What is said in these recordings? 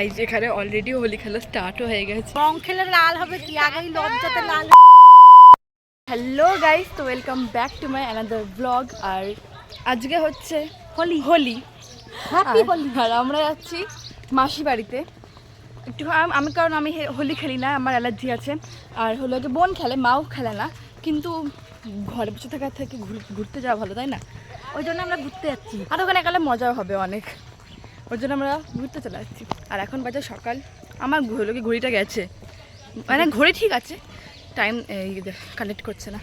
এই যেখানে অলরেডি হোলি খেলা স্টার্টও হয়ে গেছে। রং খেলে লাল হবে কি? আগেই লজ্জাতে লাল। হ্যালো গাইস তো welcome back to my another blog আর আজকে হচ্ছে হোলি। হোলি। হ্যাপি হোলি। আর আমরা যাচ্ছি মাসি বাড়িতে। একটু আমি কারণ আমি হোলি খেলি না আমার অ্যালার্জি আছে। আর হলো যে বোন খেলে মাও খেলে না। কিন্তু ঘরে বসে থাকার থেকে ঘুরতে যাওয়া ভালো তাই না? ওই জন্য আমরা ঘুরতে যাচ্ছি। আর ওখানে গেলে মজাও হবে অনেক। ওর জন্য আমরা ঘুরতে চলে যাচ্ছি আর এখন বাজে সকাল। আমার হলো কি ঘড়িটা গেছে। মানে ঘড়ি ঠিক আছে। টাইম কালেক্ট করছে না।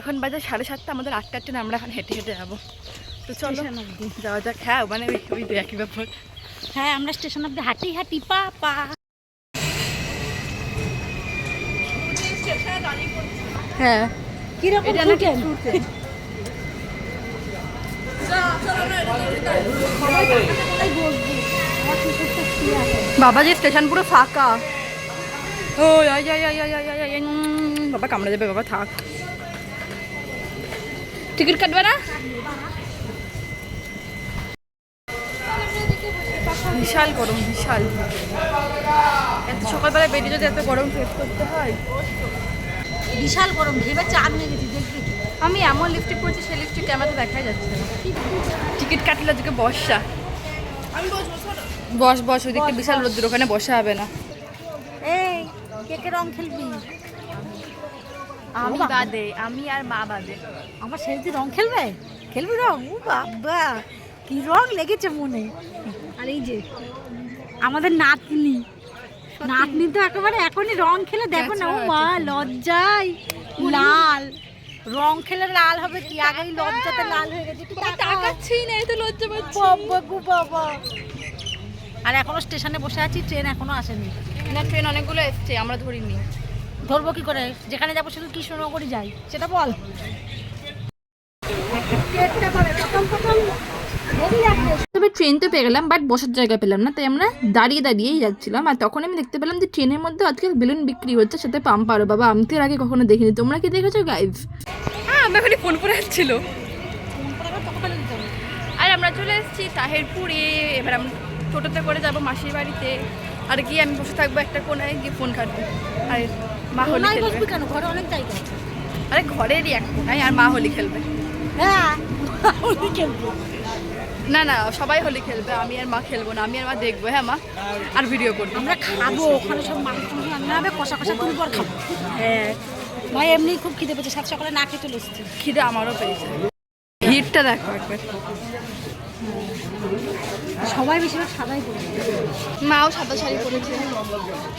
এখন বাজে সাড়ে সাতটা আমাদের আটটা আটটা আমরা এখন হেঁটে হেঁটে যাব। তো চলো যাওয়া যাক। হ্যাঁ মানে ওই ওই একই ব্যাপার। হ্যাঁ আমরা স্টেশন অব্দি হাঁটি হাঁটি পা পা। হ্যাঁ। কীরকম আছে। বাবাজি স্টেশন পুরো ফাঁকা। ও আয় আয় আয় আয় আয় আয় আয় বাবা কামড়ে দেবে বাবা থাক। টিকিট কাটবে না? বিশাল গরম বিশাল। এত সকালবেলা বেরিয়ে যদি এত গরম ফেস করতে হয়। বিশাল গরম ভেবে চাঁদ নিয়ে গেছি দেখবি আমি এমন লিপস্টিক পরছি সেই লিপস্টিক ক্যামেরাতে দেখাই যাচ্ছে না। টিকিট কাটলে আজকে বর্ষা। বস বস ওই ওইদিকে বিশাল রোদ্দুর ওখানে বসা হবে না। এই কে কে রং খেলবি? আমি। বাদে আমি আর মা বাদে। আমার সেলফি রং খেলবে? খেলবি রং? ও বাবা কি রং লেগেছে মনে। আর এই যে আমাদের নাতনি। নাতনি তো একেবারে এখনই রং খেলে দেখো না। ও মা লজ্জায়। লাল। রং খেলে লাল হবে কি? আগেই লজ্জাতে লাল হয়ে গেছে। তাকাচ্ছি না এই তো লজ্জা পাচ্ছি। বাবা গো বাবা। আর এখনও স্টেশনে বসে আছি ট্রেন এখনও আসেনি। না ট্রেন অনেকগুলো এসছে আমরা ধরিনি। ধরবো কি করে? যেখানে যাব শুধু কৃষ্ণনগরই যাই। সেটা বল। ট্রেন তো পেয়ে গেলাম বাট বসার জায়গা পেলাম না তাই আমরা দাঁড়িয়ে দাঁড়িয়েই যাচ্ছিলাম। আর তখন আমি দেখতে পেলাম যে ট্রেনের মধ্যে আজকে বেলুন বিক্রি হচ্ছে সাথে পাম্প আরও। বাবা আমি তো আগে কখনো দেখিনি। তোমরা কি দেখেছ গাইজ হ্যাঁ আমার এখানে ফোন করে আসছিল আর আমরা চলে এসেছি তাহেরপুরে। এবার আমরা টোটোতে করে যাব মাসির বাড়িতে। আর গিয়ে আমি বসে থাকব একটা কোনায় গিয়ে ফোন কাটবো। আর মা হোলি খেলবে। কেন? ঘরে অনেক জায়গা আরে ঘরেরই এক কোনায় আর মা হোলি খেলবে। হ্যাঁ হোলি খেলব। না না সবাই হোলি খেলবে আমি আর মা খেলব না আমি আর মা দেখব হ্যাঁ মা? আর ভিডিও করব। আমরা খাব ওখানে সব মাংস রান্না হবে কষা কষা তুল পর খাব। হ্যাঁ। ভাই এমনি খুব খিদে পেয়েছে সাত সকালে না খেয়ে চলে এসেছি। খিদে আমারও পেয়েছে। হিটটা দেখো একবার। সবাই বেশিরভাগ সাদাই পড়ে মাও সাদা শাড়ি পরেছে।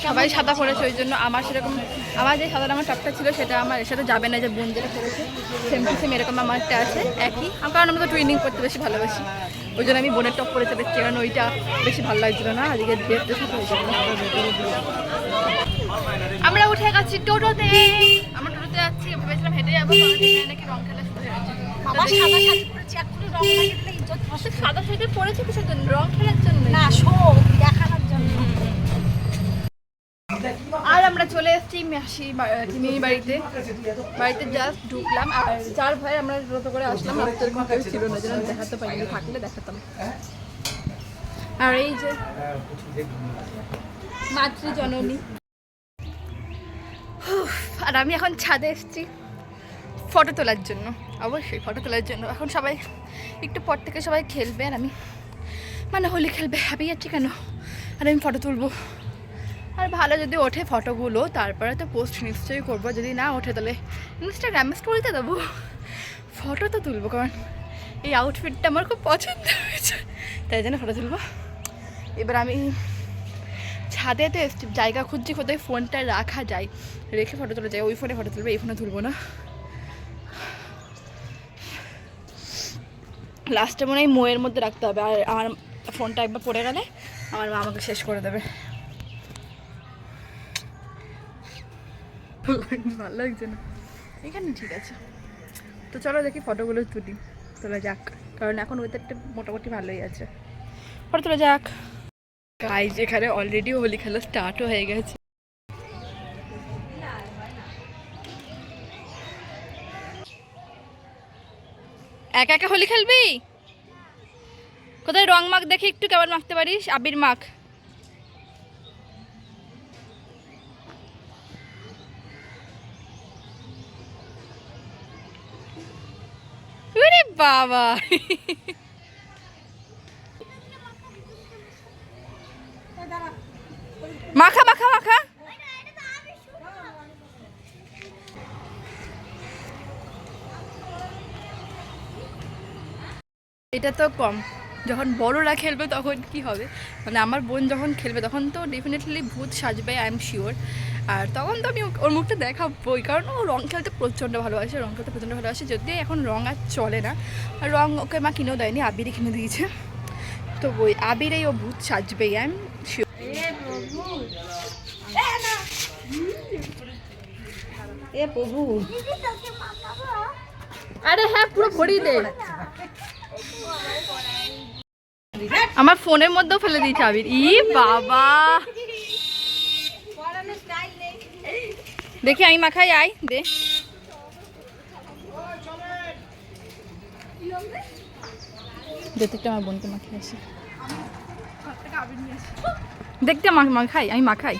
সবাই সাদা পরেছে ওই জন্য আমার সেরকম আমার যে সাদা আমার টপটা ছিল সেটা আমার এর সাথে যাবে না যে বোন যেটা পরেছে সেম টু সেম এরকম আমার একটা আছে একই। কারণ আমরা তো টুইনিং করতে বেশি ভালোবাসি। ওই জন্য আমি বোনের টপ করেছি দেখছি কারণ ওইটা বেশি ভালো লাগছিল না আজকে ড্রেসটা হয়ে হয়েছিল আমরা উঠে গেছি টোটোতে। আমরা টোটোতে যাচ্ছি ভেবেছিলাম হেঁটে যাব কারণ এখানে নাকি রং খেলা শুরু হয়ে গেছে বাবা সাদা শাড়ি পরেছি এখনও রং লাগে সাদা শাড়ি পরেছি কিসের জন্য রং খেলার জন্য? না শো এসেছি মাসি মিনি বাড়িতে। বাড়িতে জাস্ট ঢুকলাম। আর চার ভয়ে আমরা টোটো করে আসলাম। রাস্তার কোনো কেউ ছিল না, যেন দেখাতে পারিনি থাকলে দেখাতাম। আর এই যে মাতৃ জননী আর আমি এখন ছাদে এসেছি ফটো তোলার জন্য। অবশ্যই ফটো তোলার জন্য। এখন সবাই একটু পর থেকে সবাই খেলবে আর আমি মানে হোলি খেলবে। হ্যাপি যাচ্ছি কেন? আর আমি ফটো তুলবো। আর ভালো যদি ওঠে ফটোগুলো, তারপরে তো পোস্ট নিশ্চয়ই করব। যদি না ওঠে তাহলে ইনস্টাগ্রামে স্টোরিতে দেবো। ফটো তো তুলবো, কারণ এই আউটফিটটা আমার খুব পছন্দ হয়েছে। তাই জন্য ফটো তুলবো। এবার আমি ছাদে তো জায়গা খুঁজছি কোথায় ফোনটা রাখা যায়। রেখে ফটো তোলা যায়, ওই ফোনে ফটো তুলবে, এই ফোনে তুলবো না। লাস্টে মনে হয় মোয়ের মধ্যে রাখতে হবে, আর আমার ফোনটা একবার পড়ে গেলে আমার মা আমাকে শেষ করে দেবে। ভালো লাগছে না। এখানে ঠিক আছে। তো চলো দেখি ফটোগুলো তুলি। তোলা যাক। কারণ এখন ওয়েদারটা মোটামুটি ভালোই আছে। ফটো তোলা যাক। গাইজ এখানে অলরেডি হোলি খেলা স্টার্টও হয়ে গেছে। একা একা হোলি খেলবি? কোথায় রং মাখ দেখি একটু কেমন মাখতে পারিস? আবির মাখ। বাবা। মাখা মাখা মাখা। এটা তো কম। যখন বড়রা খেলবে তখন কি হবে? মানে আমার বোন যখন খেলবে তখন তো ডেফিনেটলি ভূত সাজবে আই এম শিওর আর তখন তো আমি ও- ওর মুখটা দেখাবোই কারণ ও রং খেলতে প্রচণ্ড ভালোবাসে রং খেলতে প্রচণ্ড ভালোবাসে যদি এখন রং আর চলে না। আর রং ওকে মা কিনেও দেয়নি আবিরই কিনে দিয়েছে। তো ওই আবিরেই ও ভূত সাজবেই আই এম শিওর এ প্রভু। আরে হ্যাঁ পুরো ভরিয়ে দে। আমার ফোনের মধ্যেও ফেলে দিয়েছে আবির। ই বাবা। দেখি আমি মাখাই আই দে। দেখতে আমার বোনকে মাখিয়ে আসি। দেখতে মাখাই আমি মাখাই।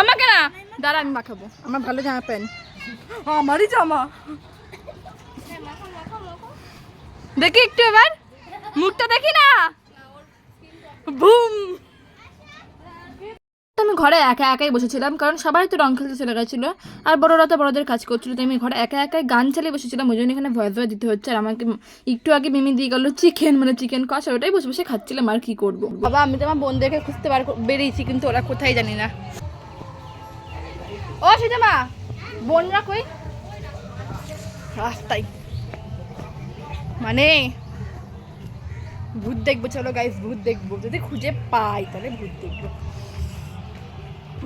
আমাকে না দাঁড়া আমি মাখাবো। আমার ভালো জামা প্যান্ট। আমারই জামা। দেখি একটু এবার। মুখটা দেখি না? বুম আমি ঘরে একা একাই বসেছিলাম, কারণ সবাই তো রং খেলতে চলে গেছিল, আর বড়রা তো বড়দের কাজ করছিল, তাই আমি ঘরে একা একাই গান চালিয়ে বসেছিলাম, ওই জন্য এখানে ভয়েস ভয়েস দিতে হচ্ছে, আর আমাকে একটু আগে মিমি দিয়ে গেলো চিকেন মানে চিকেন কষা, ওটাই বসে বসে খাচ্ছিলাম, আর কি করব? বাবা, আমি তো আমার বোনদেরকে খুঁজতে বার বেরিয়েছি, কিন্তু ওরা কোথায় জানি না। ও সেটা মা বোনরা কই? রাস্তায়। মানে ভূত দেখব, চলো গাইস ভূত দেখব। যদি খুঁজে পাই, তাহলে ভূত দেখব।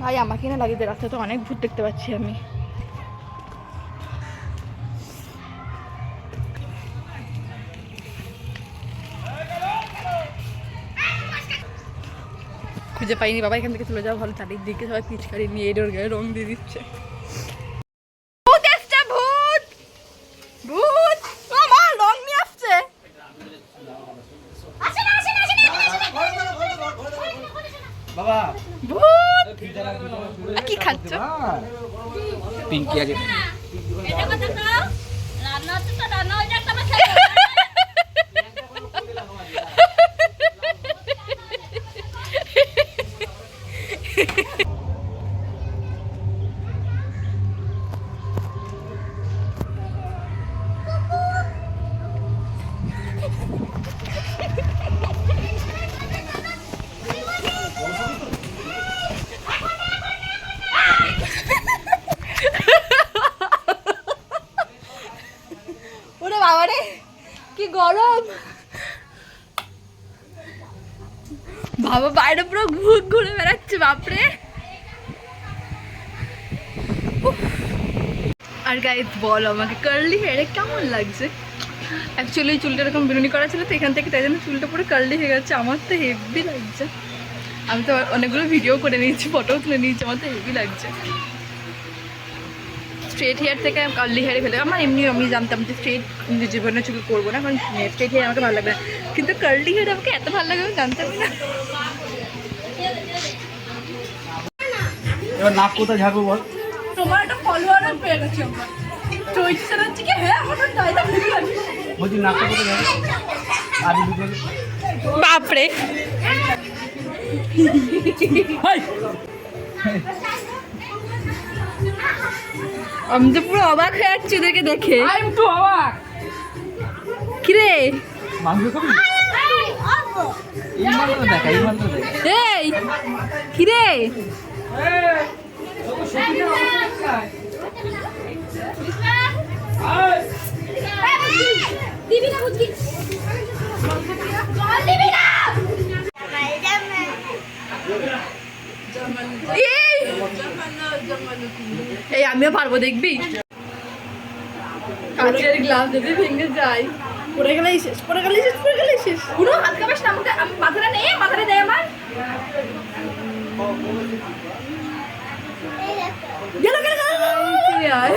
ভাই, আমাকে না লাগিয়ে রাস্তায় তো অনেক ভূত দেখতে পাচ্ছি আমি। খুঁজে পাইনি, বাবা, এখান থেকে চলে যাওয়া ভালো চারিদিকে সবাই পিচকারি নিয়ে এডোর গায়ে রং দিয়ে দিচ্ছে ভূত এসছে ভূত ভূত আমার রং নিয়ে আসছে বাবা ভূত কি খাচ্ছ? পিঙ্কি আগে বাবা বাইরে পুরো ঘুর ঘুরে বেড়াচ্ছে, বাপরে। আর গাইজ বল আমাকে কার্লি হেয়ারে কেমন লাগছে? অ্যাকচুয়ালি চুলটা এরকম বেরুনি করা ছিল তো এখান থেকে, তাই জন্য চুলটা পুরো কার্লি হয়ে গেছে। আমার তো হেভি লাগছে। আমি তো অনেকগুলো ভিডিও করে নিয়েছি ফটোও তুলে নিয়েছি, আমার তো হেভি লাগছে। স্ট্রেট হেয়ার থেকে কার্লি হেয়ারে ফেলে আমার এমনি আমি জানতাম যে স্ট্রেট জীবনে চুল করব না, কারণ স্ট্রেট হেয়ার আমাকে ভালো লাগবে না। কিন্তু কার্লি হেয়ার আমাকে এত ভালো লাগে, আমি জানতামই না। এবার নাক কোথায় ঝাঁকবো বল? তোমার একটা ফলোয়ারও পেয়ে গেছি আমরা। কি হ্যাঁ আমার দায়িত্ব ভেবে লাগছে বলছি নাকটা কোথায় ঝাঁকবো? বাপরে। আমি তো পুরো অবাক হয়ে যাচ্ছি ওদেরকে দেখে। আমি তো অবাক। কিরে? মাংস খাবি? এই দেখা এই মালটা দেখা। এই। আমিও পারব, দেখবি? কাঁচের গ্লাস যদি ভেঙে যায়। পড়ে গেলেই শেষ, পড়ে গেলেই শেষ গেলেই শেষ। পুরো হাত কামাস না, আমাকে আমি মাথাটা নেই মাথাটা দেয় আমার গেল গেল গেল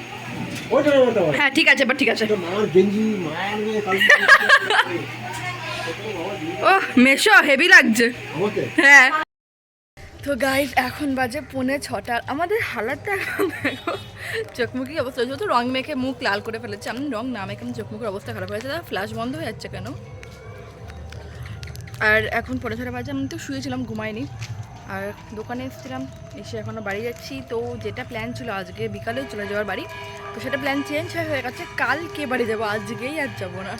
হ্যাঁ তো। হ্যাঁ ঠিক আছে এবার ঠিক আছে। ও মেশো হেভি লাগছে। হ্যাঁ। তো গাইজ এখন বাজে পৌনে ছটা। আমাদের হালাতটা দেখো চোখমুখি অবস্থা। হয়েছে তো রং মেখে মুখ লাল করে ফেলেছে আমি রং না মেখে আমি চোখমুখের অবস্থা খারাপ হয়েছে। দাদা ফ্ল্যাশ বন্ধ হয়ে যাচ্ছে কেন? আর এখন পৌনে ছটা বাজে আমি তো শুয়েছিলাম ঘুমাইনি। আর দোকানে এসেছিলাম, এসে এখনও বাড়ি যাচ্ছি। তো যেটা প্ল্যান ছিল আজকে বিকালেও চলে যাওয়ার বাড়ি। তো সেটা প্ল্যান চেঞ্জ হয়ে গেছে, কালকে বাড়ি যাব, আজকেই আর যাব না।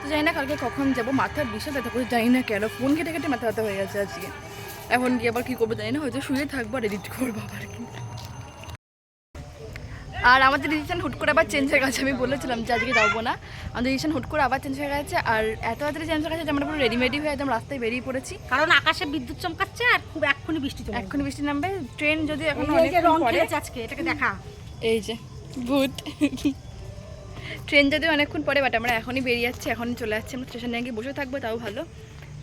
তো জানি না কালকে কখন যাব, মাথা বিশাল ব্যথা করে জানি না কেন। ফোন কেটে কেটে মাথা ব্যথা হয়ে গেছে আজকে। এখন গিয়ে আবার কী করব জানি না, হয়তো শুয়ে থাকব আর এডিট করব আবার কি আর আমাদের ডিসিশন হুট করে আবার চেঞ্জ হয়ে গেছে আমি বলেছিলাম যে আজকে যাব না। আমাদের ডিসিশন হুট করে আবার চেঞ্জ হয়ে গেছে আর এত তাড়াতাড়ি চেঞ্জ হয়ে গেছে যে আমরা পুরো রেডিমেডি হয়ে একদম রাস্তায় বেরিয়ে পড়েছি। কারণ আকাশে বিদ্যুৎ চমকাচ্ছে আর খুব এক্ষুনি বৃষ্টি চলে এক্ষুনি বৃষ্টি নামবে। ট্রেন যদি এখন অনেক রং পরে আজকে এটাকে দেখা। এই যে ভূত। ট্রেন যদি অনেকক্ষণ পরে বাট আমরা এখনই বেরিয়ে যাচ্ছি এখনই চলে যাচ্ছি আমরা স্টেশনে গিয়ে বসে থাকব তাও ভালো।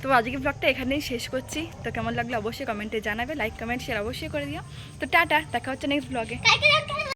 তো আজকে ব্লগটা এখানেই শেষ করছি। তো কেমন লাগল অবশ্যই কমেন্টে জানাবে লাইক কমেন্ট শেয়ার অবশ্যই করে দিও। তো টাটা দেখা হচ্ছে নেক্সট ব্লগে